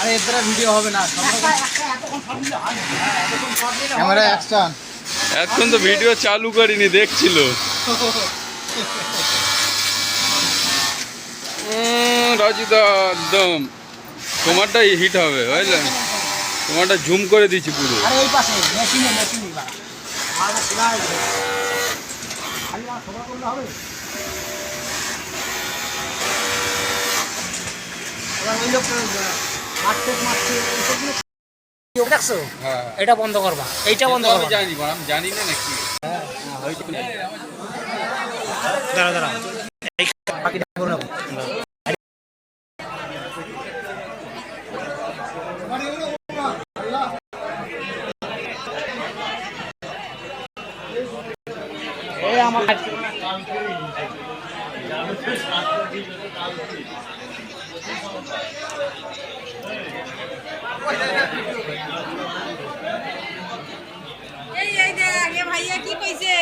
আরে ভিডিও হবে না ক্যামেরা অ্যাকশন এখন তো ভিডিও চালু করিনি দেখছিল। রাজুদা একদম। তোমারটাই হিট হবে বুঝলেন তোমারটা ঝুম করে দিচ্ছি পুরো। আরে এই পাশে মেশিনে মেশিনে হবে হ্যাঁ এটা বন্ধ করবা। এইটা বন্ধ আমি করবা। জানি আমি জানি না নাকি। দাঁড়া দাঁড়া এই বাকিটা করে নেব এই আমার এই ভাইয়া কি কইছে?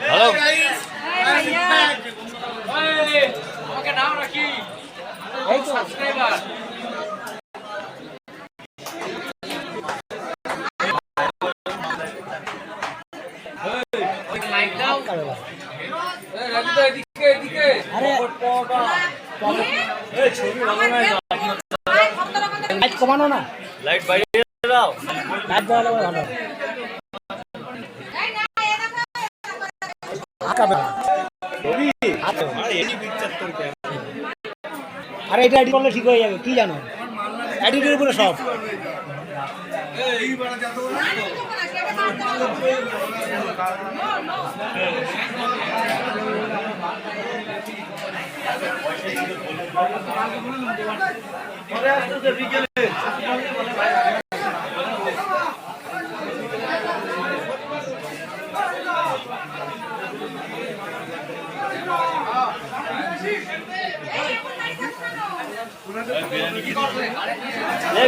হ্যালো ভাইয়া। এই তো। আরে আরে এটা এডিট করলে ঠিক হয়ে যাবে কি জানো এডিটের উপরে সব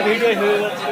ভিডিও হয়ে যাচ্ছে।